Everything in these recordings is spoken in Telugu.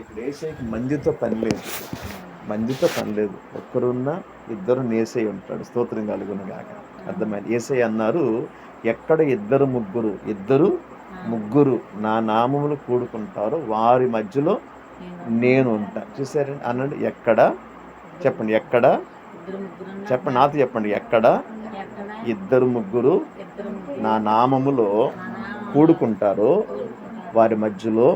ఇక్కడ ఏసైకి మందితో పని లేదు. మందితో పని లేదు. ఒక్కరున్నా ఇద్దరు నేసై ఉంటాడు స్తోత్రం కలుగును గాక అర్థమైంది? ఏసై అన్నారు ఎక్కడ ఇద్దరు ముగ్గురు? ఇద్దరు ముగ్గురు నా నామములు కూడుకుంటారో వారి మధ్యలో నేను ఉంటా. చూసారండి అనండి ఎక్కడ? చెప్పండి ఎక్కడ? చెప్పండి నాతో చెప్పండి ఎక్కడ? ఇద్దరు ముగ్గురు నా నామములో కూడుకుంటారో వారి మధ్యలో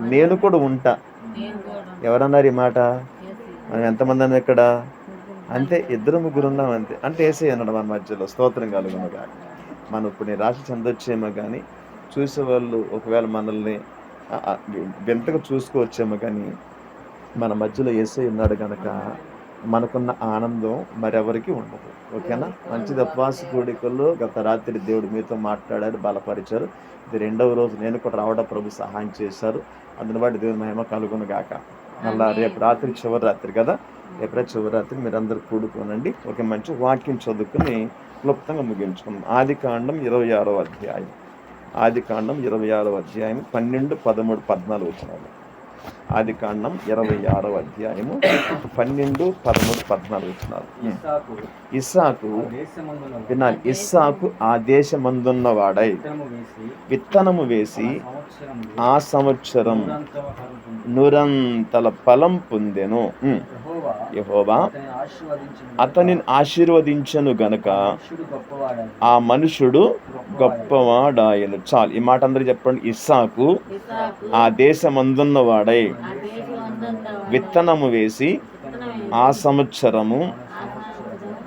నేను కూడా ఉంటా. ఉంటాను. ఎవరన్నారు ఈ మాట? మనం ఎంతమంది అన్నాం ఇక్కడ? అంటే అంతే ఇద్దరు ముగ్గురు ఉన్నాం అంతే. అంటే ఏసే అన్నాడు మన మధ్యలో స్తోత్రం కలుగునగా మనం ఇప్పుడు నేను రాసి చెందొచ్చేమో కానీ చూసేవాళ్ళు ఒకవేళ మనల్ని వింతగా చూసుకోవచ్చేమో కానీ మన మధ్యలో ఏసై ఉన్నాడు కనుక మనకున్న ఆనందం మరెవరికి ఉండదు. ఓకేనా? మంచిది ఉపవాస కూడికల్లో. గత రాత్రి దేవుడు మీతో మాట్లాడారు బలపరిచారు. ఇది రెండవ రోజు నేను కూడా రావడం ప్రభు సహాయం చేశారు. అందుని బట్టి దేవుని మహిమ కలుగును గాక. మళ్ళా రేపు రాత్రి చివరి రాత్రి కదా? రేపు చివరి రాత్రి మీరు అందరు కూడుకోనండి. ఒక మంచి వాక్యం చదువుకుని క్లుప్తంగా ముగించుకుందాం. ఆది కాండం ఇరవై ఆరో అధ్యాయం. ఆది కాండం ఇరవై ఆరో అధ్యాయం పన్నెండు పదమూడు పద్నాలుగు వచ్చినాలు ఆది కాండం ఇరవై ఆరో అధ్యాయము పన్నెండు పదమూడు పద్నాలుగు వచ్చినాలు ఇస్సాకు ఇస్సాకు ఆ దేశమందున వినాలి ఇస్సాకు ఆ దేశమందున్న వాడై విత్తనము వేసి ఆ సంవత్సరం నురంతల ఫలం పొందెను. ఉమ్. యెహోవా యెహోవా అతనిని ఆశీర్వదించును గనుక. ఆ మనుషుడు గొప్పవాడాయను చాలు ఈ మాట అందరూ చెప్పండి. ఇస్సాకు ఇస్సాకు ఆ దేశమందున్న వాడై ఆ విత్తనము వేసి ఆ సంవత్సరము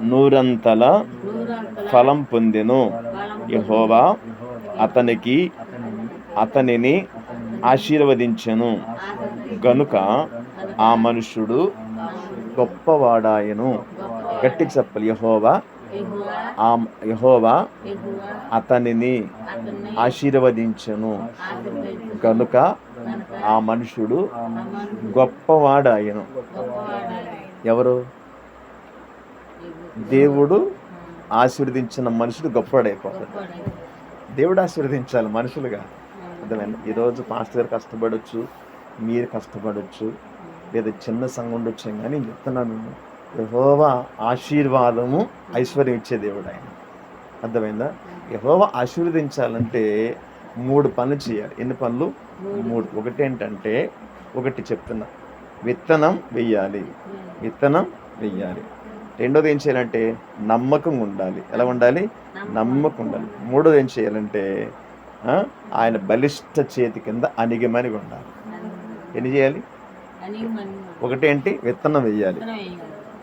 నూరంతల ఫలం పొందెను. యహోవా అతనికి అతనిని ఆశీర్వదించెను. గనుక ఆ మనుషుడు గొప్పవాడాయను. గట్టిగా చెప్పాలి. యహోవా ఆ యహోవా అతనిని ఆశీర్వదించెను. గనుక కనుక ఆ మనుషుడు గొప్పవాడు ఆయన. ఎవరు? దేవుడు ఆశీర్వదించిన మనుషుడు గొప్పవాడైపోతాడు దేవుడు ఆశీర్వదించాలి మనుషులుగా. అర్థమైంది? ఈరోజు పాస్టర్ గారు కష్టపడవచ్చు మీరు కష్టపడవచ్చు లేదా చిన్న సంఘం ఉండొచ్చు కానీ నేను చెప్తున్నాను యహోవా ఆశీర్వాదము ఐశ్వర్యం ఇచ్చే దేవుడు ఆయన. అర్థమైందా? యహోవా ఆశీర్వదించాలంటే మూడు పనులు చేయాలి. ఎన్ని పనులు? మూడు. ఒకటి ఏంటంటే ఒకటి చెప్తున్నా. విత్తనం వెయ్యాలి. విత్తనం వెయ్యాలి. రెండోది ఏం చేయాలంటే నమ్మకం ఉండాలి. ఎలా ఉండాలి? నమ్మకం. ఉండాలి మూడోది ఏం చేయాలంటే ఆయన బలిష్ట చేతి కింద అణిగిమని ఉండాలి. ఎన్ని చేయాలి? ఒకటేంటి? విత్తనం వెయ్యాలి.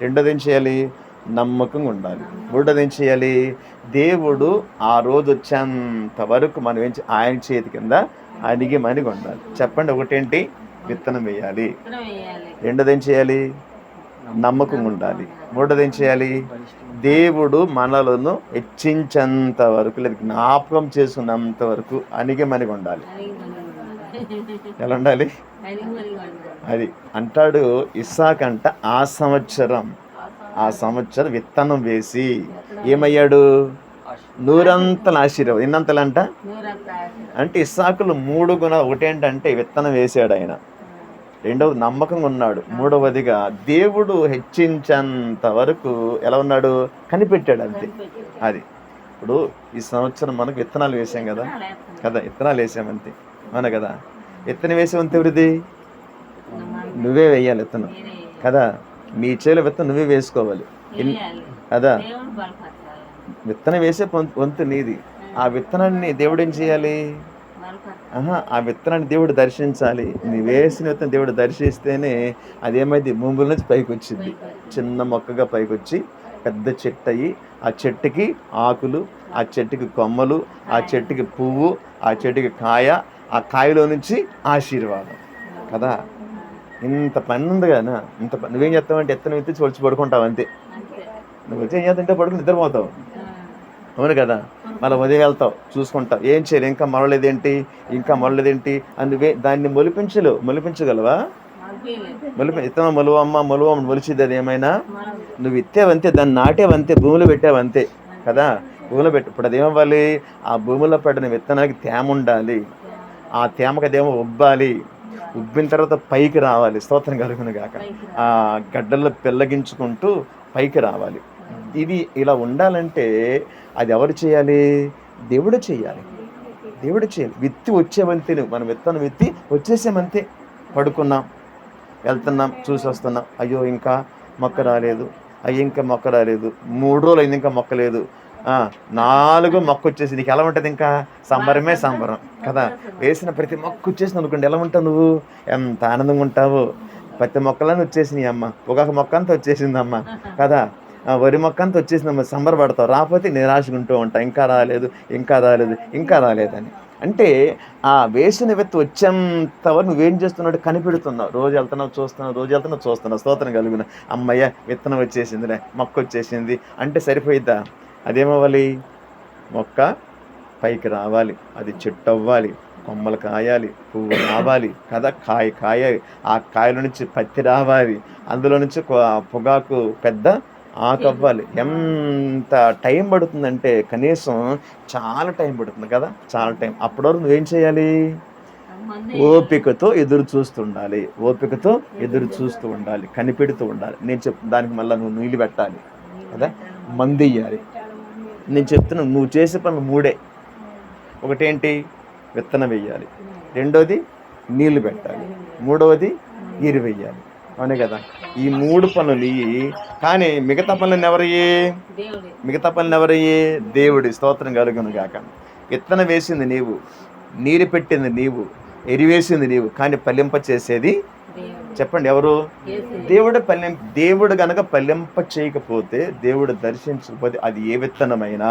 రెండోది ఏం చేయాలి? నమ్మకంగా ఉండాలి మూడోది ఏం చేయాలి దేవుడు ఆ రోజు వచ్చేంత వరకు మనం ఏం ఆయన చేతి కింద అణిగి మనిగి ఉండాలి చెప్పండి ఒకటేంటి? విత్తనం వేయాలి. రెండోది ఏం చేయాలి నమ్మకం ఉండాలి మూడోది ఏం చేయాలి. దేవుడు మనలను హెచ్చించేంత వరకు లేదా జ్ఞాపకం చేసుకున్నంత వరకు అణిగి మనిగి ఉండాలి ఎలా ఉండాలి. అది అంటాడు ఇస్సాక్ అంట ఆ సంవత్సరం. ఆ సంవత్సరం విత్తనం వేసి ఏమయ్యాడు? నూరంతల ఆశీర్వాదం ఎన్నంతలంట? అంటే ఇస్సాకులు మూడు గుణ ఒకటేంటంటే విత్తనం వేసాడు ఆయన. రెండవది నమ్మకంగా ఉన్నాడు. మూడవదిగా దేవుడు హెచ్చించేంత వరకు ఎలా ఉన్నాడు? కనిపెట్టాడు అంతే. అది. ఇప్పుడు ఈ సంవత్సరం మనకు విత్తనాలు వేసాం కదా? కదా విత్తనాలు వేసామంతే అవునా కదా? విత్తనం వేసామంతే ఎవరిది? నువ్వే వేయాలి విత్తనం. కదా? మీ చేలో విత్తనం నువ్వే వేసుకోవాలి. బలపరచాలి. విత్తనం వేసే పొంతు- వంతు నీది. ఆ. విత్తనాన్ని దేవుడు ఏం చేయాలి ఆ విత్తనాన్ని దేవుడు దర్శించాలి. నీ వేసిన విత్తనం దేవుడు దర్శిస్తేనే అదేమైంది భూముల నుంచి పైకి వచ్చింది చిన్న మొక్కగా పైకి వచ్చి పెద్ద చెట్టు అయ్యి ఆ చెట్టుకి ఆకులు ఆ చెట్టుకి కొమ్మలు ఆ చెట్టుకి పువ్వు ఆ చెట్టుకి కాయ ఆ కాయలో నుంచి ఆశీర్వాదం. కదా? ఇంత పని ఉంది కదా ఇంత పని నువ్వేం చేస్తావంటే ఎత్తనం ఎత్తి వచ్చి పడుకుంటావు అంతే. నువ్వు వచ్చి ఏం చేస్తుంటే పడుకుని నిద్రపోతావు. అవును కదా. మళ్ళీ ఉదయం వెళ్తావు చూసుకుంటావు. ఏం చేయాలి? ఇంకా మొలలేదేంటి ఇంకా మొలలేదేంటి అని నువ్వే దాన్ని మొలిపించలేవు. మొలిపించగలవా. మొలిపి ఇత్తనం మొలువమ్మ మొలువమ్మ మొలిచిది అది ఏమైనా? మనం నువ్వు ఇత్తేవంతే దాన్ని నాటేవంతే భూమిలో పెట్టావంతే. కదా? భూమిలో పెట్టు. ఇప్పుడు అదేమవ్వాలి ఆ భూమిలో పడిన విత్తనానికి తేమ ఉండాలి. ఆ తేమకు అదేమో ఉబ్బాలి ఉబ్బిన తర్వాత పైకి రావాలి స్తోత్రం కలుగును గాక. ఆ గడ్డల్లో పెళ్ళగించుకుంటూ పైకి రావాలి. ఇది ఇలా ఉండాలంటే అది ఎవరు చేయాలి? దేవుడు చేయాలి. దేవుడు చేయాలి. విత్తి వచ్చేవంతే మనం విత్తనం విత్తి వచ్చేసామంతే పడుకున్నాం వెళ్తున్నాం చూసి వస్తున్నాం. అయ్యో ఇంకా మొక్క రాలేదు. అయ్యో ఇంకా మొక్క రాలేదు. మూడు రోజులు అయింది ఇంకా మొక్క లేదు. నాలుగు మొక్క వచ్చేసి నీకు ఎలా ఉంటుంది ఇంకా? సంబరమే సంబరం. కదా? వేసిన ప్రతి మొక్క వచ్చేసింది అనుకోండి. ఎలా ఉంటావు నువ్వు? ఎంత ఆనందంగా ఉంటావు? ప్రతి మొక్కలను వచ్చేసినాయి అమ్మ. ఒక మొక్క అంతా వచ్చేసింది అమ్మ. కదా? వరి మొక్క అంతా వచ్చేసిందమ్మ సంబరపడతావు రాకపోతే నిరాశకుంటూ ఉంటావు. ఇంకా రాలేదు ఇంకా రాలేదు ఇంకా రాలేదని అంటే ఆ వేసిన విత్తు వచ్చేంత వరకు నువ్వేం చేస్తున్నావు? కనిపెడుతున్నావు. రోజు వెళ్తున్నావు చూస్తున్నావు రోజు వెళ్తున్నావు చూస్తున్నావు. స్తోత్రం కలిగిన. అమ్మయ్య విత్తనం వచ్చేసిందిలే మొక్క వచ్చేసింది. అంటే సరిపోయిద్దా? అదేమవ్వాలి? మొక్క పైకి రావాలి. అది చెట్టు అవ్వాలి కొమ్మలు కాయాలి. పువ్వు రావాలి కదా? కాయ కాయాలి. ఆ కాయల నుంచి పత్తి రావాలి. అందులో నుంచి పొగాకు పెద్ద ఆకు అవ్వాలి ఎంత టైం పడుతుందంటే కనీసం చాలా టైం పడుతుంది కదా? చాలా టైం. అప్పటి వరకు నువ్వేం చేయాలి? ఓపికతో ఎదురు చూస్తుండాలి ఓపికతో ఎదురు చూస్తూ ఉండాలి. కనిపెడుతూ ఉండాలి. నేను చెప్ దానికి మళ్ళీ నువ్వు నీళ్ళు పెట్టాలి. కదా? మందు ఇయ్యాలి. నేను చెప్తున్నా నువ్వు చేసే పనులు మూడే. ఒకటేంటి? విత్తనం వేయాలి రెండోది నీళ్ళు పెట్టాలి. మూడవది నీరు వేయాలి అవునే కదా? ఈ మూడు పనులు కానీ మిగతా పనులను ఎవరయ్యి మిగతా పనులు ఎవరయ్యి దేవుడి స్తోత్రం కలుగును కాక విత్తనం వేసింది నీవు నీరు పెట్టింది నీవు ఎరివేసింది నీవు కానీ పలింప చేసేది చెప్పండి ఎవరు. దేవుడు పల్లెం దేవుడు గనక పల్లెంప చేయకపోతే దేవుడు దర్శించకపోతే అది ఏ విత్తనమైనా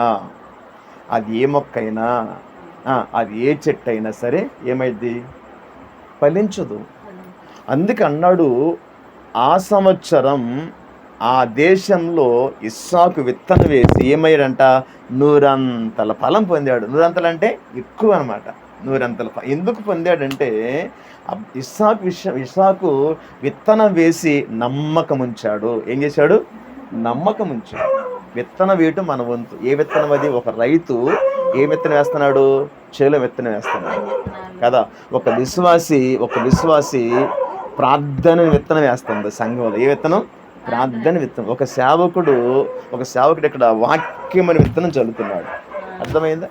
అది ఏ మొక్కైనా అది ఏ చెట్టు అయినా సరే ఏమైంది ఫలించదు. అందుకే అన్నాడు ఆ సంవత్సరం ఆ దేశంలో ఇస్సాకు విత్తనం వేసి ఏమయ్యాడంట? నూరంతల ఫలం పొందాడు. నూరంతలు అంటే ఎక్కువ అనమాట నూరంతల ఎందుకు పొందాడంటే ఇస్సాకు విష ఇస్సాకు విత్తనం వేసి నమ్మకం ఉంచాడు ఏం చేశాడు? నమ్మకం ఉంచాడు విత్తనం వేయటం మన వంతు. ఏ విత్తనం అది? ఒక రైతు ఏ విత్తనం వేస్తున్నాడు? చేలో విత్తనం వేస్తున్నాడు. కదా? ఒక విశ్వాసి ఒక విశ్వాసి ప్రార్థన విత్తనం వేస్తుంది సంఘంలో. ఏ విత్తనం? ప్రార్థన విత్తనం. ఒక సేవకుడు ఒక సేవకుడు ఇక్కడ వాక్యం అని విత్తనం చల్లుతున్నాడు. అర్థమైందా?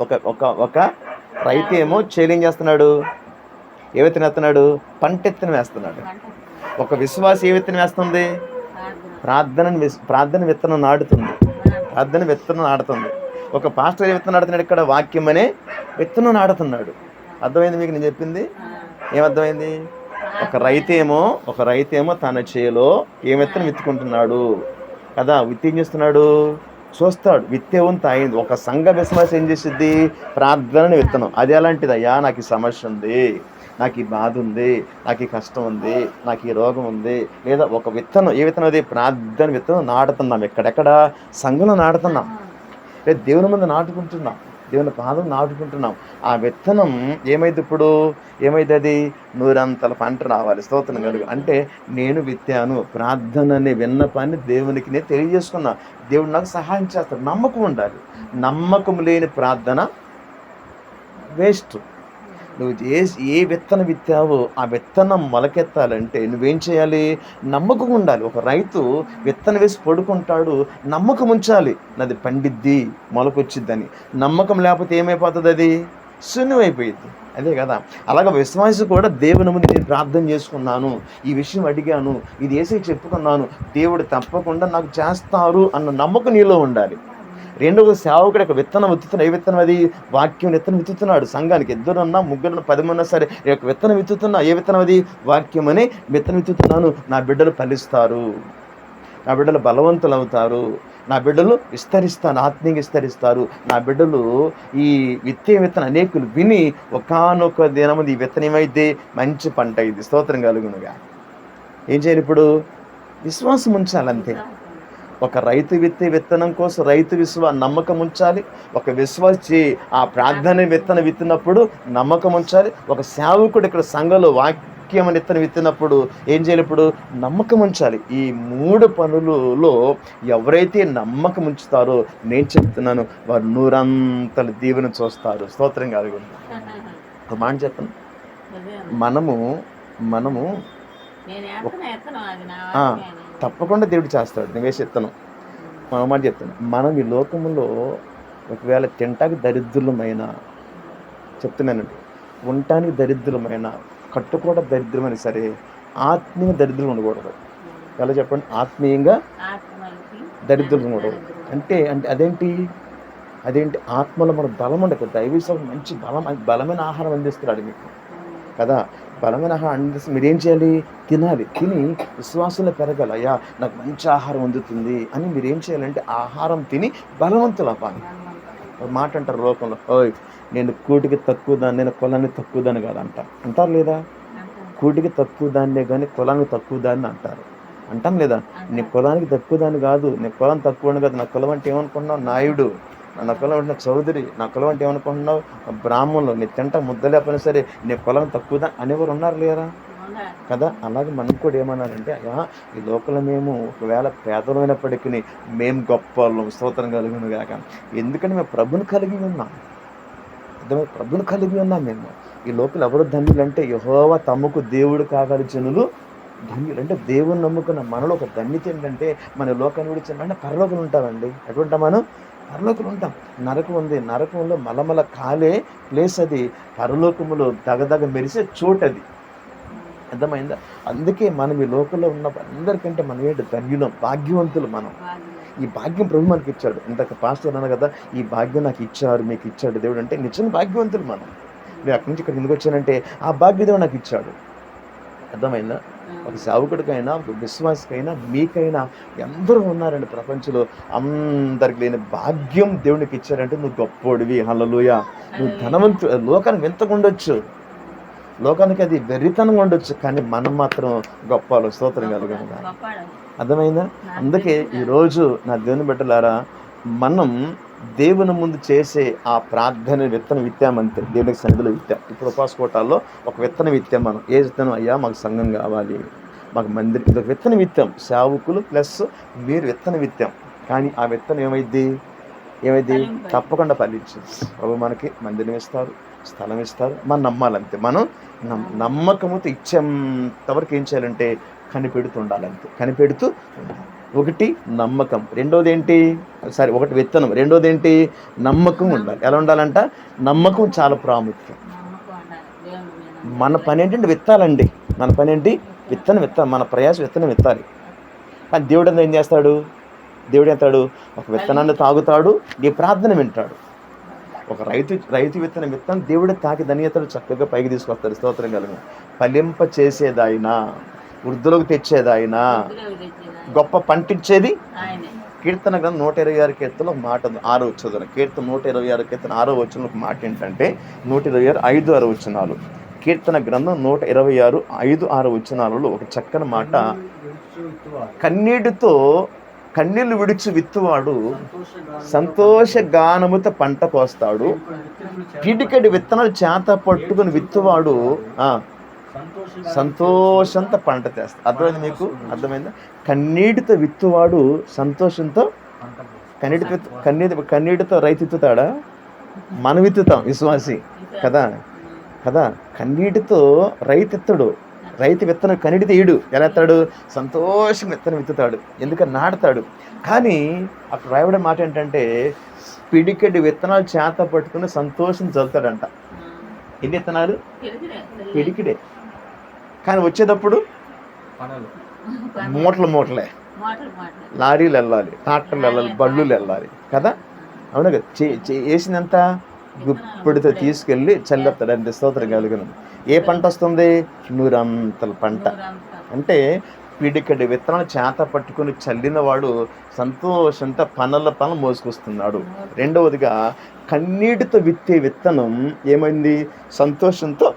ఒక ఒక ఒక రైతు ఏమో చేలేం చేస్తున్నాడు? ఏ విత్తనం వేస్తున్నాడు? పంట విత్తనం వేస్తున్నాడు. ఒక విశ్వాసం ఏ విత్తనం వేస్తుంది? ప్రార్థన ప్రార్థన విత్తనం నాటుతుంది. ప్రార్థన విత్తనం నాడుతుంది ఒక పాస్టర్ ఏ విత్తనం నాడుతున్నాడు ఇక్కడ? వాక్యం అనే విత్తనం నాటుతున్నాడు. అర్థమైంది మీకు నేను చెప్పింది? ఏమర్థమైంది ఒక రైతేమో ఒక రైతేమో తన చేలో ఏ విత్తనం విత్తుకుంటున్నాడు? కదా విత్తేం చేస్తున్నాడు? చూస్తాడు విత్తే వంతు అయింది ఒక సంఘ విశ్వాసం ఏం చేసిద్ది? ప్రార్థనని విత్తనం. అది ఎలాంటిది అయ్యా నాకు ఈ సమస్య ఉంది నాకు ఈ బాధ ఉంది నాకు ఈ కష్టం ఉంది నాకు ఈ రోగం ఉంది. లేదా ఒక విత్తనం ఏ విత్తనం అది? ప్రార్థన విత్తనం నాటుతున్నాం. ఎక్కడెక్కడ? సంఘంలో నాటుతున్నాం. లేదా దేవుని ముందు నాటుకుంటున్నాం. దేవుని పాదం నాటుకుంటున్నాం. ఆ విత్తనం ఏమైంది ఇప్పుడు? ఏమైంది అది? నూరంతల పంట రావాలి. స్తోత్రం కలుగు. అంటే నేను విత్తాను. ప్రార్థన అనే విన్నపాన్ని దేవునికి నేను తెలియజేసుకున్నా. దేవుడు నాకు సహాయం చేస్తాడు. నమ్మకం ఉండాలి. నమ్మకం లేని ప్రార్థన వేస్ట్. నువ్వు ఏ ఏ విత్తనం విత్తావో ఆ విత్తనం మొలకెత్తాలంటే నువ్వేం చేయాలి? నమ్మకం ఉండాలి. ఒక రైతు విత్తనం వేసి పడుకుంటాడు నమ్మకం ఉంచాలి. నాది పండిద్ది మొలకొచ్చిద్దని. నమ్మకం లేకపోతే ఏమైపోతుంది అది? శూన్యమైపోయింది అదే కదా. అలాగే విశ్వాసం కూడా దేవుని ముందు నేను ప్రార్థన చేసుకున్నాను. ఈ విషయం అడిగాను. ఇది వేసి చెప్పుకున్నాను. దేవుడు తప్పకుండా నాకు చేస్తారు అన్న నమ్మకం నీలో ఉండాలి. రెండవ సేవకుడు ఒక విత్తనం విత్తుతున్న ఏ విత్తనం అది? వాక్యం విత్తనం విత్తుతున్నాడు. సంఘానికి ఇద్దరున్నా ముగ్గురు పది మంది సరే ఈ యొక్క విత్తనం విత్తుతున్నా ఏ విత్తనం అది? వాక్యం అని విత్తనం విత్తుతున్నాను. నా బిడ్డలు ఫలిస్తారు. నా బిడ్డలు బలవంతులు అవుతారు. నా బిడ్డలు విస్తరిస్తాను ఆత్మీయంగా విస్తరిస్తారు. నా బిడ్డలు ఈ విత్తే విత్తన అనేకులు విని ఒకానొక దినమది ఈ విత్తనం ఏమైతే మంచి పంట ఇది స్తోత్రం కలుగునుగా. ఏం చేయాలి ఇప్పుడు? విశ్వాసం ఉంచాలంతే. ఒక రైతు విత్తే విత్తనం కోసం రైతు విశ్వా నమ్మకం ఉంచాలి. ఒక విశ్వాసి ఆ ప్రార్థన విత్తనం విత్తినప్పుడు నమ్మకం ఉంచాలి. ఒక సేవకుడు ఇక్కడ సంఘంలో వాక్యం అని విత్తనం విత్తినప్పుడు ఏం చేయాలి ఇప్పుడు? నమ్మకం ఉంచాలి. ఈ మూడు పనులలో ఎవరైతే నమ్మకం ఉంచుతారో నేను చెప్తున్నాను వారు నూరంతల దీవెన చూస్తారు. స్తోత్రం కాదు ఒక మాట చెప్పను అదే మనము మనము తప్పకుండా దేవుడు చేస్తాడు. నేను వేసి ఇత్తనం మన మాట చెప్తాను. మనం ఈ లోకములో ఒకవేళ తింటానికి దరిద్రులమైన చెప్తున్నానండి. ఉండటానికి దరిద్రులమైన కట్టుకోవడం దరిద్రమైన సరే ఆత్మీయ దరిద్రం ఉండకూడదు. ఎలా చెప్పండి? ఆత్మీయంగా దరిద్రులు ఉండకూడదు. అంటే అంటే అదేంటి? అదేంటి? ఆత్మలో మన బలం ఉండదు దైవీశ్వరం మంచి బలం బలమైన ఆహారం అందిస్తున్నాడు మీకు. కదా? బలమైన మీరేం చేయాలి? తినాలి. తిని విశ్వాసంలో పెరగాలి. అయ్యా నాకు మంచి ఆహారం అందుతుంది అని మీరు ఏం చేయాలంటే ఆహారం తిని బలవంతులు అవ్వాలి. ఒక మాట అంటారు లోకంలో ఓయ్ నేను కూటికి తక్కువ దాన్ని నేను కులాన్ని తక్కువ దాన్ని కాదు అంట. అంటారు లేదా? కూటికి తక్కువ దాన్నే కానీ కులానికి తక్కువ దాన్ని అంటారు. అంటాం లేదా? నీ కులానికి తక్కువ దాన్ని కాదు నీ కులం తక్కువ కాదు నా కులం అంటే ఏమనుకుంటున్నావు? నాయుడు. నా కులం అంటే చౌదరి నా కులం అంటే ఏమనుకుంటున్నావు? బ్రాహ్మణులు నీ తింట ముద్దలేకపోయినా సరే నీ కులం తక్కువదా? అనేవారు ఉన్నారు లేరా? కదా అలాగే మనం కూడా ఏమన్నారంటే అయ్యా ఈ లోకంలో మేము ఒకవేళ పేదలమైనప్పటికీ మేము గొప్ప వాళ్ళం స్తోత్రం కలిగిన కాక ఎందుకంటే మేము ప్రభుని కలిగి ఉన్నాం. అర్థమై ప్రభుని కలిగి ఉన్నాం మేము. ఈ లోపల ఎవరు ధన్యులు అంటే యహోవ తమకు దేవుడు కాగల జనులు. ధన్యులు అంటే దేవుని నమ్ముకున్న మనలో ఒక ధన్యత ఏంటంటే మన లోకాన్ని విడిచిన పరలోకం ఉంటామండి. ఎటువంటి మనం? పరలోకంలో ఉంటాం. నరకం ఉంది. నరకంలో మలమల కాలే ప్లేస్ అది పరలోకములో దగదగ మెరిసే చోటు అది అర్థమైందా? అందుకే మనం ఈ లోకంలో ఉన్న అందరికంటే మనం ఏంటి? ధన్యులం భాగ్యవంతులు మనం. ఈ భాగ్యం ప్రభు మనకి ఇచ్చాడు. ఇంతక పాస్టర్ అన్నాను కదా ఈ భాగ్యం నాకు ఇచ్చారు మీకు ఇచ్చాడు దేవుడు అంటే నిజంగా భాగ్యవంతులు మనం. నేను అక్కడి నుంచి ఇక్కడ ఎందుకు వచ్చానంటే ఆ భాగ్యదేవుడు నాకు ఇచ్చాడు. అర్థమైందా? ఒక సేవకుడికైనా ఒక విశ్వాసకైనా మీకైనా ఎందరూ ఉన్నారండి ప్రపంచంలో. అందరికి లేని భాగ్యం దేవునికి ఇచ్చారంటే నువ్వు గొప్పోడివి. హల్లలుయ. నువ్వు ధనవంతు లోకానికి ఎంతగా ఉండొచ్చు లోకానికి అది వెర్రితనంగా ఉండొచ్చు కానీ మనం మాత్రం గొప్ప స్తోత్రం కలిగాను అర్థమైందా? అందుకే ఈరోజు నా దేవుని బిడ్డలారా మనం దేవుని ముందు చేసే ఆ ప్రార్థన విత్తనం విత్తామంతే దేవునికి సన్నిధిలో విత్తాం ఇప్పుడు ఉపాస కోటాల్లో ఒక విత్తనం విత్తాం మనం. ఏ విత్తనం? అయ్యా మాకు సంఘం కావాలి. మాకు మందిరం. ఇది ఒక విత్తనం విత్తాం సేవకులు ప్లస్ మీరు విత్తనం విత్తాం కానీ ఆ విత్తనం ఏమైద్ది? ఏమైంది ఫలింపదు. తప్పకుండా ఫలించింది. ప్రభు మనకి మందిరం ఇస్తారు స్థలం ఇస్తారు. మనం నమ్మాలంతే. మనం నమ్ నమ్మకముతో ఇచ్చేంతవరకు ఏం చేయాలంటే కనిపెడుతూ ఉండాలంతే. కనిపెడుతూ ఉండాలి. ఒకటి నమ్మకం. రెండోది ఏంటి సరే ఒకటి విత్తనం. రెండోది ఏంటి నమ్మకం ఉండాలి. ఎలా ఉండాలంట? నమ్మకం చాలా ప్రాముఖ్యం. మన పని ఏంటంటే విత్తాలండి. మన పని ఏంటి విత్తనం విత్తాలి. మన ప్రయాస విత్తనం విత్తాలి. కానీ దేవుడు ఏం చేస్తాడు? దేవుడు ఎంతాడు ఒక విత్తనాన్ని తాగుతాడు నీ ప్రార్థన వింటాడు. ఒక రైతు రైతు విత్తనం విత్తనం దేవుడు తాకి ధన్యతలు చక్కగా పైకి తీసుకొస్తాడు. స్తోత్రం కలిగిన. ఫలింప చేసేదాయినా వృద్ధులకు తెచ్చేదాయినా గొప్ప పంటించేది. కీర్తన గ్రంథం నూట ఇరవై ఆరు కీర్తనలో మాట ఆరో వచ్చేది కీర్తన నూట ఇరవై ఆరు కీర్తన ఆరో వచ్చిన ఒక మాట ఏంటంటే నూట ఇరవై ఆరు ఐదు ఆరు వచ్చినాలు కీర్తన గ్రంథం నూట ఇరవై ఆరు ఐదు ఆరు వచ్చినాలలో ఒక చక్కని మాట. కన్నీటితో కన్నీళ్ళు విడిచి విత్తువాడు సంతోష గానముతో పంట కోస్తాడు. పిడికడి విత్తనాలు చేత పట్టుకుని విత్తువాడు ఆ, సంతోషంతో పంట తెస్తాడు అర్థమైంది మీకు? అర్థమైందా? కన్నీటితో విత్తువాడు సంతోషంతో కన్నీటితో కన్నీటి కన్నీటితో రైతు విత్తుతాడా? మనం విత్తుతాం విశ్వాసి. కదా? కదా? కన్నీటితో రైతు ఎత్తడు. రైతు విత్తనం కన్నీటితో ఈడు. ఎలా ఎత్తాడు? సంతోషం విత్తనం విత్తుతాడు. ఎందుకని? నాటుతాడు. కానీ అక్కడ రాయబడే మాట ఏంటంటే పిడికెడి విత్తనాలు చేత పట్టుకుని సంతోషం చల్లుతాడంట. ఎన్ని విత్తనాలు? పిడికిడే. కానీ వచ్చేటప్పుడు మూటలు మూటలే. మాటలు మాటలు. లారీలు వెళ్ళాలి ట్రాక్టర్లు వెళ్ళాలి బళ్ళు వెళ్ళాలి కదా? అవును కదా? చే- చే- వేసినంత గుప్పిడితో తీసుకెళ్ళి చల్లెత్తాడు అంటే స్తోత్రం కలిగిన. ఏ పంట వస్తుంది? నూరంతల పంట. అంటే పిడికడి విత్తనాలు చేత పట్టుకుని చల్లిన వాడు సంతోషంతో పనుల పనులు మోసుకొస్తున్నాడు. రెండవదిగా కన్నీటితో విత్తే విత్తనం ఏమైంది? సంతోషంతో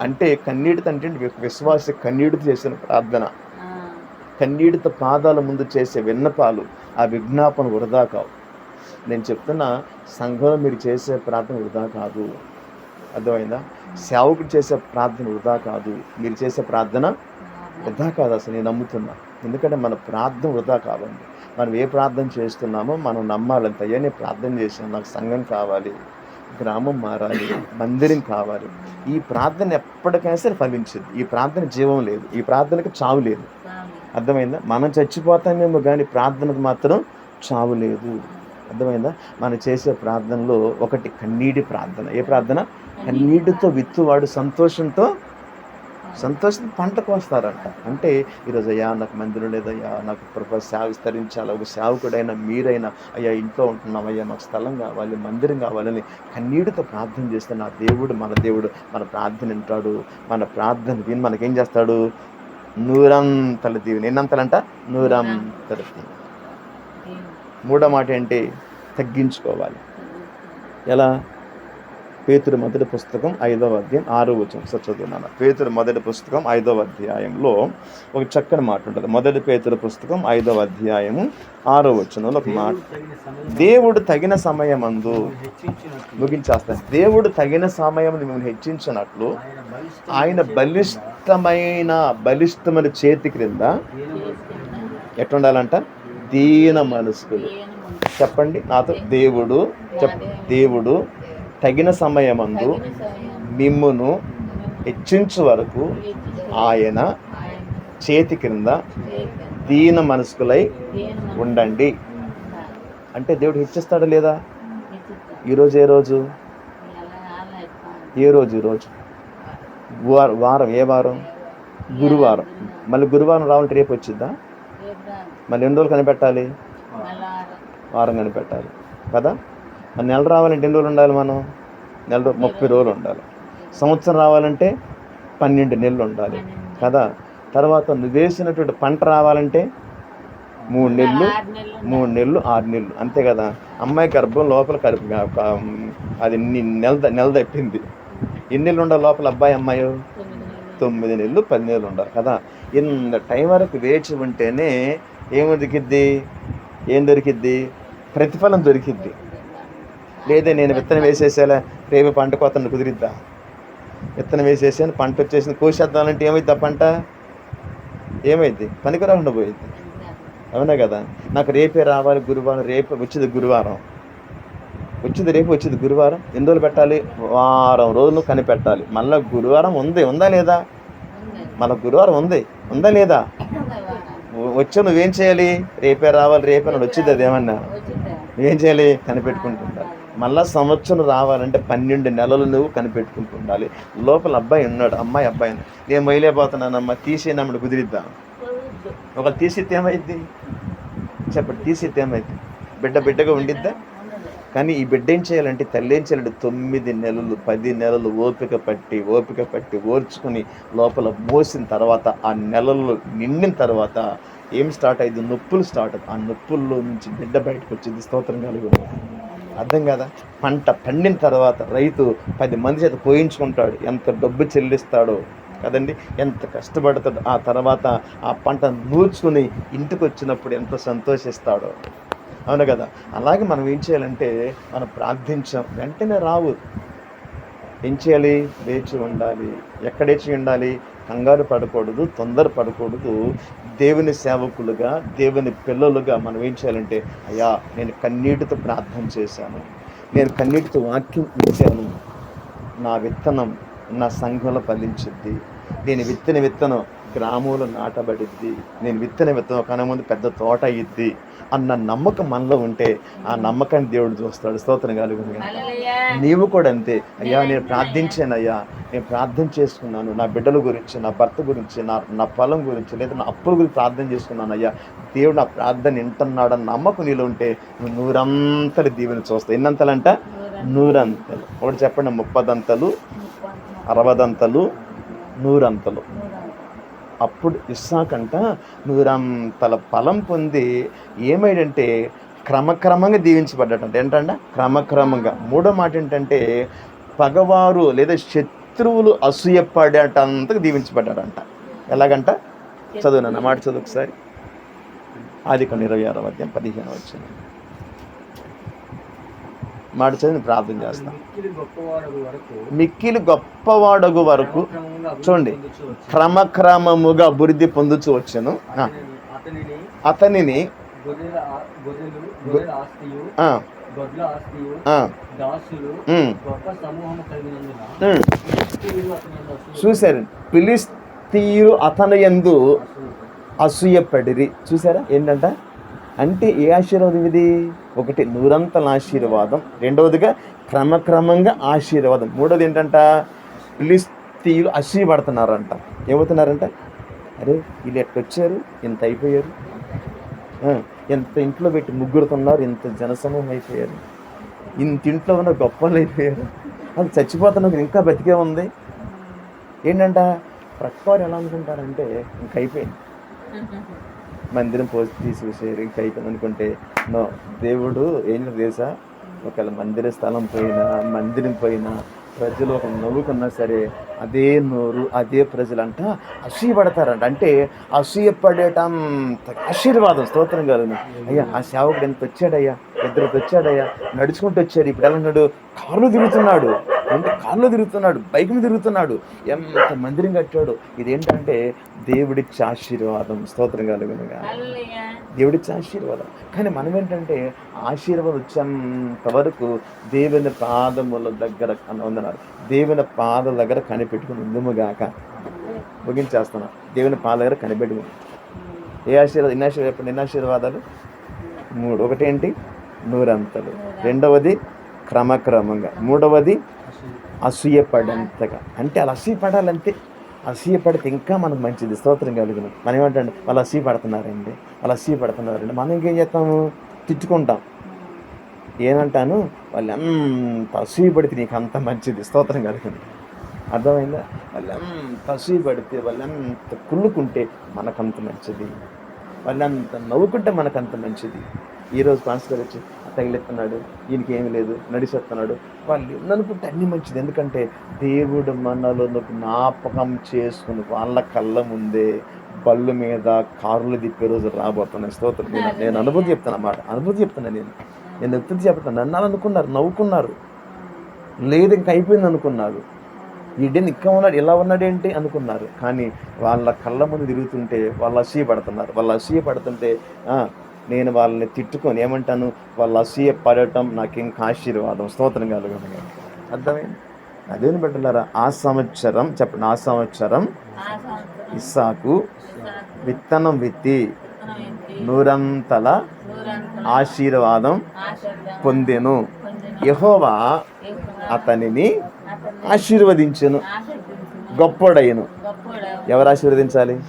అంటే కన్నీటితో అంటే విశ్వాస కన్నీటితో చేసిన ప్రార్థన. కన్నీటితో పాదాల ముందు చేసే విన్నపాలు ఆ విజ్ఞాపన వృధా కావు. నేను చెప్తున్నా సంఘంలో మీరు చేసే ప్రార్థన వృధా కాదు. అర్థమైందా? సేవకుడు చేసే ప్రార్థన వృధా కాదు. మీరు చేసే ప్రార్థన వృధా కాదు అసలు నేను నమ్ముతున్నా. ఎందుకంటే మన ప్రార్థన వృధా కాదండి. మనం ఏ ప్రార్థన చేస్తున్నామో మనం నమ్మాలంత. అయ్యా నేను ప్రార్థన చేశాను నాకు సంఘం కావాలి. గ్రామం మారాలి మందిరం కావాలి. ఈ ప్రార్థన ఎప్పటికైనా సరే ఫలించదు. ఈ ప్రార్థన జీవం లేదు. ఈ ప్రార్థనకు చావు లేదు. అర్థమైందా? మనం చచ్చిపోతామేమో కానీ ప్రార్థనకు మాత్రం చావు లేదు. అర్థమైందా? మనం చేసే ప్రార్థనలో ఒకటి కన్నీటి ప్రార్థన. ఏ ప్రార్థన? కన్నీటితో విత్తువాడు సంతోషంతో సంతోషం పంట కోస్తారంట అంటే ఈరోజు అయ్యా నాకు మందిరం లేదయ్యా నాకు ప్రభా సేవ విస్తరించాలి ఒక సేవకుడైనా మీరైనా అయ్యా ఇంట్లో ఉంటున్నాం అయ్యా నాకు స్థలం కావాలి మందిరం కావాలని కన్నీటితో ప్రార్థన చేస్తే నా దేవుడు మన దేవుడు మన ప్రార్థన వింటాడు మన ప్రార్థన విని మనకేం చేస్తాడు? నూరంతల దీవెని. ఎన్నంతలంట? నూరంతల దీవెని. మూడో మాట ఏంటి? తగ్గించుకోవాలి. ఎలా? పేతురు మొదటి పుస్తకం ఐదవ అధ్యాయం ఆరో వచనం. సార్ చదువున్నాను పేతురు మొదటి పుస్తకం ఐదవ అధ్యాయంలో ఒక చక్కని మాట ఉంటుంది. మొదటి పేతురు పుస్తకం ఐదవ అధ్యాయము ఆరో వచనంలో ఒక మాట. దేవుడు తగిన సమయమందు ముగించేస్తాను దేవుడు తగిన సమయం మిమ్మల్ని హెచ్చించినట్లు ఆయన బలిష్టమైన బలిష్టమైన చేతి క్రింద చేసుకున్న ఎట్లుండాలంట? దీన మనస్కులు చెప్పండి. నాతో దేవుడు చెప్ దేవుడు తగిన సమయమందు మిమ్మును హెచ్చించు వరకు ఆయన చేతి క్రింద దీన మనస్కులై ఉండండి. అంటే దేవుడు హెచ్చిస్తాడా లేదా. ఈరోజు ఏ రోజు. ఏ రోజు ఈ రోజు? వారం ఏ వారం? గురువారం. మళ్ళీ గురువారం రావాలంటే రేపు వచ్చిద్దా. మళ్ళీ ఎన్ని రోజులు కనిపెట్టాలి? వారం కనిపెట్టాలి. కదా? మరి నెల రావాలంటే ఎన్ని రోజులు ఉండాలి మనం? నెల ముప్పై రోజులు ఉండాలి. సంవత్సరం రావాలంటే పన్నెండు నెలలు ఉండాలి. కదా? తర్వాత నువ్వు వేసినటువంటి పంట రావాలంటే మూడు నెలలు మూడు నెలలు ఆరు నెలలు. అంతే కదా? అమ్మాయి గర్భం లోపల కరుపు అది నెల నెల తప్పింది. ఎన్ని నెలలు ఉండాలి లోపల అబ్బాయి అమ్మాయి? తొమ్మిది నెలలు పది నెలలు ఉండాలి. కదా? ఇంత టైం వరకు వేచి ఉంటేనే ఏం దొరికిద్ది? ఏం దొరికిద్ది? ప్రతిఫలం దొరికిద్ది. లేదే నేను విత్తనం వేసేసేలా రేపు పంట కోతను కుదిరిద్దా? విత్తనం వేసేసాను పంట వచ్చేసింది. కోసేద్దామంటే ఏమైద్ది ఆ పంట? ఏమైద్ది? పనికి రాకుండా పోయింది అవునా కదా? నాకు రేపే రావాలి గురువారం రేపు వచ్చేది గురువారం. వచ్చింది రేపు వచ్చింది గురువారం. ఎన్ని రోజులు పెట్టాలి? వారం రోజులు కనిపెట్టాలి. మళ్ళీ గురువారం ఉంది. ఉందా లేదా? మళ్ళీ గురువారం ఉంది. ఉందా లేదా? వచ్చా నువ్వేం చేయాలి? రేపే రావాలి రేపే అని వచ్చింది అదేమన్నా వచ్చిందా? చేయాలి? కనిపెట్టుకుంటుండాలి మళ్ళా సంవత్సరం రావాలంటే పన్నెండు నెలలు నువ్వు కనిపెట్టుకుంటూ ఉండాలి. లోపల అబ్బాయి ఉన్నాడు అమ్మాయి అబ్బాయి నేను మొయలేకపోతున్నానమ్మా తీసేనమ్మడు కుదిరిద్దాం? కుదరదు. ఒకళ్ళు తీసితే చెప్పండి తీసితే ఏమైంది బిడ్డ బిడ్డగా ఉండిద్దా? కానీ ఈ బిడ్డ ఏం చేయాలంటే తల్లి ఏం చేయాలంటే తొమ్మిది నెలలు పది నెలలు ఓపిక పట్టి ఓపిక పట్టి ఓర్చుకుని లోపల మోసిన తర్వాత ఆ నెలలు నిండిన తర్వాత ఏం స్టార్ట్ అయింది నొప్పులు స్టార్ట్ అవుతుంది ఆ నొప్పుల్లో నుంచి బిడ్డ బయటకు వచ్చింది. స్తోత్రం కలిగి ఉంది. అర్థం కదా? పంట పండిన తర్వాత రైతు పది మంది చేత పోయించుకుంటాడు. ఎంత డబ్బు చెల్లిస్తాడో కదండి? ఎంత కష్టపడతాడు ఆ తర్వాత ఆ పంట నూర్చుకుని ఇంటికి వచ్చినప్పుడు ఎంత సంతోషిస్తాడో. అవును కదా? అలాగే మనం ఏం చేయాలంటే మనం ప్రార్థించాం. వెంటనే రావు. ఏం చేయాలి? వేచి ఉండాలి. ఎక్కడేచి ఉండాలి? కంగారు పడకూడదు తొందర పడకూడదు. దేవుని సేవకులుగా దేవుని పిల్లలుగా మనం ఏం చేయాలంటే అయ్యా నేను కన్నీటితో ప్రార్థన చేశాను. నేను కన్నీటితో వాక్యం ఇచ్చాను నా విత్తనం నా సంఘంలో ఫలించిద్ది. నేను విత్తన విత్తనం గ్రామంలో నాటబడిద్ది. నేను విత్తన విత్తనం కన ముందు పెద్ద తోట అయ్యిద్ది అన్న నమ్మకం మనలో ఉంటే ఆ నమ్మకాన్ని దేవుడు చూస్తాడు. స్తోత్రం కలుగుతుంది. నీవు కూడా అంతే. అయ్యా నేను ప్రార్థించాను అయ్యా. నేను ప్రార్థన చేసుకున్నాను. నా బిడ్డల గురించి నా భర్త గురించి నా నా పొలం గురించి లేదా నా అప్పుల గురించి ప్రార్థన చేసుకున్నాను అయ్యా. దేవుడు నా ప్రార్థన వింటున్నాడన్న నమ్మకం నీలో ఉంటే నువ్వు నూరంతలు దీవెని చూస్తావు. ఎన్నంతలంట? నూరంతలు. ఒకటి చెప్పండి ముప్పదంతలు అరవదంతలు నూరంతలు. అప్పుడు ఇస్సాకంట నూరంతల ఫలం పొంది ఏమైందంటే క్రమక్రమంగా దీవించబడ్డాడంట ఏంటంట క్రమక్రమంగా. మూడో మాట ఏంటంటే పగవారు లేదా శత్రువులు అసూయపడేటంతగా దీవించబడ్డాడంట ఎలాగంట? చదువునన్న మాట చదువు ఒకసారి. ఆది కొన్ని ఇరవై ఆరో అధ్యాయం పదిహేను వచ్చింది నేను ప్రార్థన చేస్తాను మిక్కిలి గొప్పవాడగు వరకు చూడండి. పొందుచు క్రమక్రమముగా అభివృద్ధి పొందుతూ వచ్చాను. అతనిని- చూశారు ఫిలిస్తీయులు అతని అసూయ. అసూయపడిరి చూసారా ఏంటంట? అంటే ఏ ఆశీర్వాదం ఇది? ఒకటి నూరంతల ఆశీర్వాదం. రెండవదిగా క్రమక్రమంగా ఆశీర్వాదం. మూడోది ఏంటంట? ఫిలిస్తీయులు అసీపడుతున్నారంట ఏమవుతున్నారంట? అరే వీళ్ళు ఎట్లొచ్చారు? ఇంత అయిపోయారు? ఎంత ఇంట్లో పెట్టి ముగ్గురుతున్నారు? ఇంత జనసమూహం అయిపోయారు? ఇంత ఇంట్లో ఉన్న గొప్పలు అయిపోయారు? అది చచ్చిపోతున్నారు ఇంకా బతికే ఉంది. ఏంటంట? ప్రక్కవారు ఎలా అనుకుంటారంటే ఇంక అయిపోయింది. మందిరం పోసి తీసుకొచ్చారు అయిపోయింది అనుకుంటే నో దేవుడు ఏం తెలుసా? ఒకవేళ మందిర స్థలం పోయినా మందిరం పోయినా ప్రజలు ఒక నవ్వుకున్నా సరే అదే నోరు అదే ప్రజలంట అసూయపడతారంట. అంటే అసూయపడేటం ఆశీర్వాదం స్తోత్రం కలుగును. అయ్యా ఆ సేవకుడు ఎంత వచ్చాడయ్యా? ఇద్దరు వచ్చాడయ్యా? నడుచుకుంటూ వచ్చాడు. ఇప్పుడు ఎలా ఉన్నాడు? కారులో తిరుగుతున్నాడు. అంటే కారులో తిరుగుతున్నాడు? బైక్ మీద తిరుగుతున్నాడు. ఎంత మందిరం కట్టాడు? ఇదేంటంటే దేవుడిచ్చే ఆశీర్వాదం. స్తోత్రం కలుగునుగా. దేవుడిచ్చే ఆశీర్వాదం. కానీ మనం ఏంటంటే ఆశీర్వాదం వచ్చేంత వరకు దేవుని పాదముల దగ్గర వందనాలు. దేవుని పాదల దగ్గర పెట్టుకుని ఉందుముగాక ముగించేస్తున్నా. దేవుని పాల దగ్గర కనిపెట్టుకుని. ఏ ఆశీర్వాదం? ఎన్ని ఆశీర్వాదం చెప్పండి? ఎన్ని ఆశీర్వాదాలు? మూడు. ఒకటేంటి? నూరంతలు. రెండవది క్రమక్రమంగా. మూడవది అసూయ. అసూయపడంతగా. అంటే అలా అసూయపడాలంటే అసూయపడితే ఇంకా మనకు మంచిది. స్తోత్రం కలుగును. మనం ఏమంటే వాళ్ళు అసూయపడుతున్నారండి. వాళ్ళు అసూయపడుతున్నారండి. మనం ఇంకేం చేస్తాము? తిట్టుకుంటాం. ఏమంటాను? వాళ్ళు అంత అసూయపడితే నీకు అంత మంచిది. స్తోత్రం కలుగును. అర్థమైందా? వాళ్ళు ఎంత అసూయపడితే వాళ్ళు ఎంత కుళ్ళుకుంటే మనకంత మంచిది. వాళ్ళు అంత నవ్వుకుంటే మనకంత మంచిది. ఈరోజు పాస్టర్ వచ్చి తగిలిస్తున్నాడు ఈయనకి ఏమి లేదు నడిచేస్తున్నాడు. వాళ్ళు అనుకుంటే అన్ని మంచిది. ఎందుకంటే దేవుడు మనలో జ్ఞాపకం చేసుకుని వాళ్ళ కళ్ళ ముందే బళ్ళు మీద కారులు తిప్పే రోజు రాబోతున్నాయి. స్తోత్రం. నేను నేను అనుభూతి చెప్తాను అన్నమాట అనుభూతి చెప్తాను నేను. నేను ఎత్తుది చెప్తాను నన్ను అనుకున్నారు నవ్వుకున్నారు. లేదు ఇంక అయిపోయింది అనుకున్నారు ఈడేంది ఇంకా ఉన్నాడు. ఇలా ఉన్నాడేంటి అనుకున్నారు. కానీ వాళ్ళ కళ్ళ ముందు తిరుగుతుంటే వాళ్ళు అసూయ పడుతున్నారు వాళ్ళు అసూయ పడుతుంటే నేను వాళ్ళని తిట్టుకొని ఏమంటాను? వాళ్ళు అసూయ పడటం నాకు ఇంకా ఆశీర్వాదం స్తోత్రం కలుగుతుంది అర్థమైంది? అదేం బిడ్డలారా ఆ సంవత్సరం చెప్పండి. ఆ సంవత్సరం ఇస్సాకు విత్తనం విత్తి నూరంతల ఆశీర్వాదం పొందెను. యహోవా అతనిని ఆశీర్వదించను. ఆశీర్వదించును. గొప్పోడయ్యను. ఎవరు ఆశీర్వదించాలి?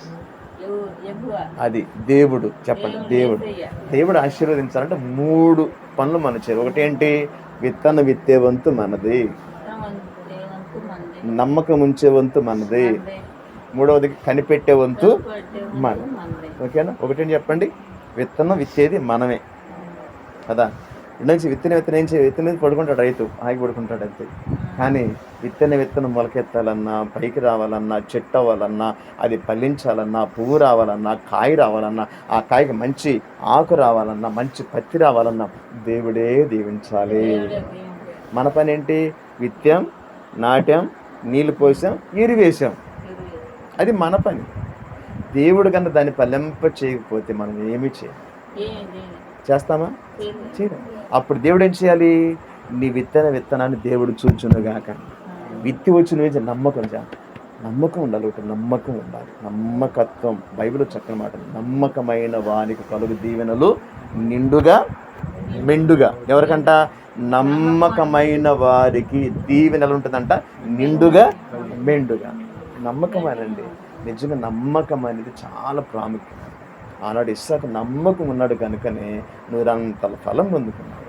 అది దేవుడు చెప్పండి. దేవుడు. దేవుడు ఆశీర్వదించాలంటే మూడు పనులు మన చేయాలి. ఒకటేంటి? విత్తన విత్తే వంతు మనది. నమ్మకం ఉంచే వంతు మనది. మూడవది కనిపెట్టే వంతు మన. ఓకేనా? ఒకటేంటి చెప్పండి? విత్తనం విత్తేది మనమే. కదా? నుంచి విత్తన విత్తనం ఏం చేయ విత్తనం పడుకుంటాడు రైతు. ఆగి పడుకుంటాడు అంతే. కానీ విత్తన విత్తనం మొలకెత్తాలన్నా పైకి రావాలన్నా చెట్టు అవ్వాలన్నా అది పల్లించాలన్నా పువ్వు రావాలన్నా కాయ రావాలన్నా ఆ కాయకి మంచి ఆకు రావాలన్నా మంచి పత్తి రావాలన్నా దేవుడే దీవించాలి. మన పని ఏంటి విత్తాం నాట్యం నీళ్ళు పోసాం ఎరివేశాం. అది మన పని దేవుడు కన్నా దాన్ని పల్లెంప చేయకపోతే మనం ఏమీ చేయం ఏది? చేస్తామా? చేయడం అప్పుడు దేవుడు ఏం చేయాలి నీ విత్తన విత్తనాన్ని దేవుడు చూచునుగాక విత్తి వచ్చి నుంచి నమ్మకం చా నమ్మకం ఉండాలి ఒకటి నమ్మకం ఉండాలి. నమ్మకత్వం బైబిల్ చక్కని మాట. నమ్మకమైన వానికి కలుగు దీవెనలు నిండుగా మెండుగా. ఎవరికంట? నమ్మకమైన వారికి దీవెనలు ఉంటుందంట నిండుగా మెండుగా. నమ్మకమేనండి. నిజంగా నమ్మకం అనేది చాలా ప్రాముఖ్యం. ఆనాడు ఇస్సాకు నమ్మకం ఉన్నాడు కనుకనే నూరంతల ఫలం పొందుకున్నావు.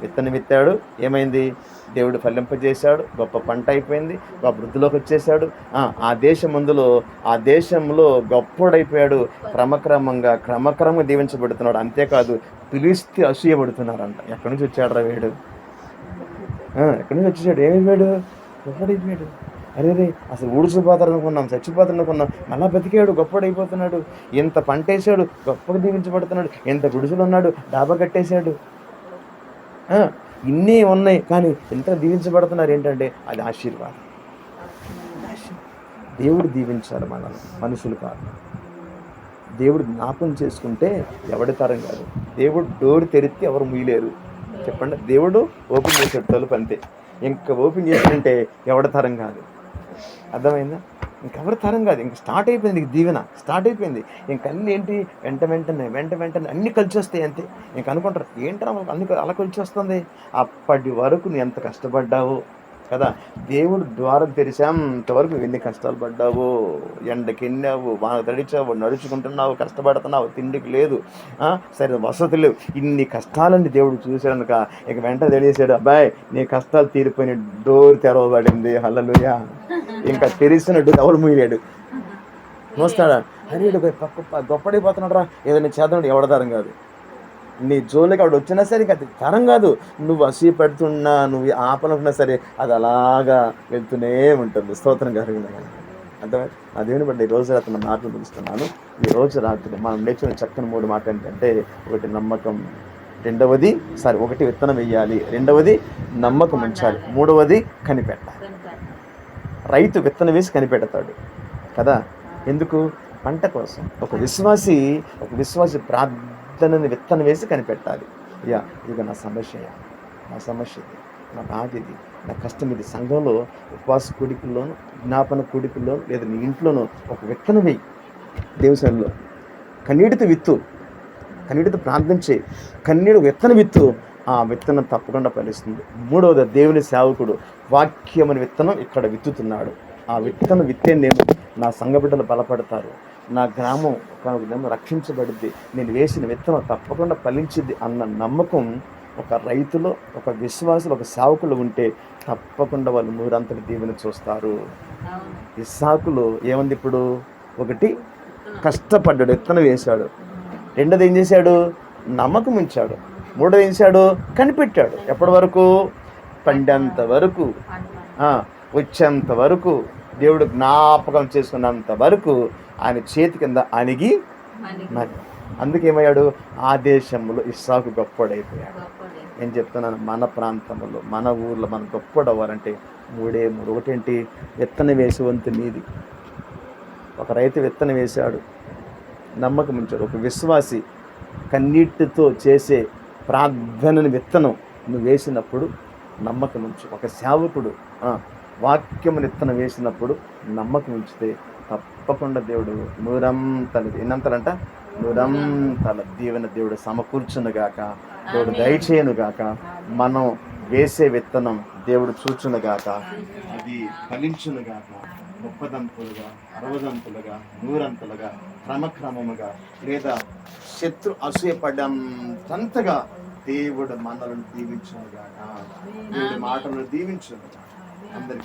విత్తనం విత్తాడు. ఏమైంది? దేవుడు ఫలింపజేశాడు. గొప్ప పంట అయిపోయింది. గొప్ప వృద్ధిలోకి వచ్చేసాడు ఆ, దేశం అందులో ఆ దేశంలో గొప్పోడైపోయాడు. క్రమక్రమంగా క్రమక్రమంగా దీవించబడుతున్నాడు. అంతేకాదు పిలిస్తే అసూయబడుతున్నారంట ఎక్కడి నుంచి వచ్చాడు రా వీడు ఎక్కడి నుంచి వచ్చేసాడు? ఏమైపోయాడు గొప్పడైపోయాడు. అరే రే అసలు ఊడిచిపోతారు అనుకున్నాం చచ్చిపోతారు అనుకున్నాం. మళ్ళా బతికాడు గొప్పడైపోతున్నాడు. ఇంత పంట వేసాడు గొప్పగా దీవించబడుతున్నాడు. ఇంత గుడిసెలు ఉన్నాడు డాబా కట్టేశాడు. ఇన్ని ఉన్నాయి. కానీ ఎంత దీవించబడుతున్నారు ఏంటంటే అది ఆశీర్వాదం. దేవుడు దీవించాలి మనల్ని మనుషులు కాదు. దేవుడు జ్ఞాపం చేసుకుంటే ఎవడి తరం కాదు. దేవుడు డోర్ తెరిస్తే ఎవరు ముయ్యలేరు. చెప్పండి దేవుడు ఓపెన్ చేసాడు తలుపు అంతే. ఇంకా ఓపెన్ చేసినంటే ఎవడి తరం కాదు. అర్థమైందా? ఇంకెవరి తరం కాదు. ఇంక స్టార్ట్ అయిపోయింది ఇంక దీవెన. స్టార్ట్ అయిపోయింది. ఇంక అన్నీ ఏంటి? వెంట వెంటనే వెంట వెంటనే అన్ని కలిసి వస్తాయి అంతే. ఇంక అనుకుంటారు ఏంటరా అన్ని అలా కలిసి వస్తుంది అప్పటి వరకు నువ్వు ఎంత కష్టపడ్డావు? కదా? దేవుడు ద్వారం తెరిచేంత వరకు ఎన్ని కష్టాలు పడ్డావు ఎండకి ఎన్నావు బాగా తడిచావు నడుచుకుంటున్నావు కష్టపడుతున్నావు తిండికి లేదు ఆ, సరే వసతి లేవు. ఇన్ని కష్టాలని దేవుడు చూశాడనుక ఇక వెంట తెలియసాడు అబ్బాయి నీ కష్టాలు తీరిపోయిన డోర్ తెరవబడింది. హల్లలుయా. ఇంకా తెరిసినట్టు ఎవరు మూయలేడు. మోస్తాడా? అరే గొప్ప గొప్పడిపోతున్నాడు రా ఏదైనా చేద్దాం ఎవడదారం కాదు. నీ జోలికి ఆవిడ వచ్చినా సరే అది తరం కాదు. నువ్వు అసీ పెడుతున్నా నువ్వు ఆపనుకున్నా సరే అది అలాగా వెళ్తూనే ఉంటుంది. స్తోత్రం కలిగిన అంటే నా దేవుని బట్టి ఈ రోజు రాత్రి నా మాటలు పిలుస్తున్నాను ఈ రోజు రాత్రి మనం నేర్చుకున్న చక్కని మూడు మాట ఏంటంటే ఒకటి నమ్మకం రెండవది సారీ ఒకటి విత్తనం వేయాలి రెండవది నమ్మకం ఉంచాలి. మూడవది కనిపెట్టాలి. రైతు విత్తనం వేసి కనిపెడతాడు. కదా? ఎందుకు? పంట కోసం. ఒక విశ్వాసి ఒక విశ్వాసి విత్తనని విత్తనం వేసి కనిపెట్టాలి. యా ఇక నా సమస్య. నా సమస్య ఇది. నా బాధ ఇది. నా కష్టం ఇది. సంఘంలో ఉపవాస కూడికల్లోను జ్ఞాపన కూడికల్లోను లేదా నీ ఇంట్లోనూ ఒక విత్తనం వేయి. దేవసంలో కన్నీటితో విత్తు. కన్నీటితో ప్రార్థన చేయి. కన్నీడు విత్తన విత్తు. ఆ విత్తనం తప్పకుండా ఫలిస్తుంది. మూడవది దేవుని సేవకుడు వాక్యం అనే విత్తనం ఇక్కడ విత్తుతున్నాడు. ఆ విత్తనం విత్తే నేను నా సంఘ బిడ్డలు బలపడతారు. నా గ్రామం ఒక విధంగా రక్షించబడుద్ది నేను వేసిన విత్తనం తప్పకుండా ఫలించింది అన్న నమ్మకం ఒక రైతులో ఒక విశ్వాసులు ఒక సేవకులు ఉంటే తప్పకుండా వాళ్ళు నూరంతటి దీవెని చూస్తారు. ఇస్సాకులు ఏముంది ఇప్పుడు? ఒకటి కష్టపడ్డాడు విత్తనం వేశాడు. రెండోది ఏం చేశాడు? నమ్మకం ఉంచాడు. మూడోది ఏం చేశాడు? కనిపెట్టాడు. ఎప్పటి వరకు? పండేంత వరకు. వచ్చేంత వరకు. దేవుడు జ్ఞాపకం చేసుకున్నంత వరకు ఆయన చేతి కింద అణిగి అందుకేమయ్యాడు? ఆ దేశంలో ఇస్సాకు గొప్పడైపోయాడు నేను చెప్తున్నాను? మన ప్రాంతంలో మన ఊర్లో మన గొప్పడవ్వాలంటే మూడే మూడు. ఒకటేంటి? విత్తనం వేసే వంతు నీది ఒక రైతు విత్తనం వేశాడు. నమ్మకం ఉంచాడు. ఒక విశ్వాసి కన్నీటితో చేసే ప్రార్థనని విత్తనం నువ్వు వేసినప్పుడు నమ్మకం ఉంచు. ఒక సేవకుడు వాక్యము విత్తనం వేసినప్పుడు నమ్మకం ఉంచితే తప్పకుండా దేవుడు నూరంతలు ఎన్నంతలంట? నూరంతల దీవెన దేవుడు సమకూర్చునుగాక. దేవుడు దయచేయనుగాక. మనం వేసే విత్తనం దేవుడు చూచునుగాక. అది ఫలించునుగాక. ముప్పదంతులుగా అరవదంతులుగా నూరంతులుగా క్రమక్రమముగా లేదా శత్రు అసూయపడంతంతగా దేవుడు మనలను దీవించునుగాక. దేవుడి మాటలను దీవించునుగాక. అందరికీ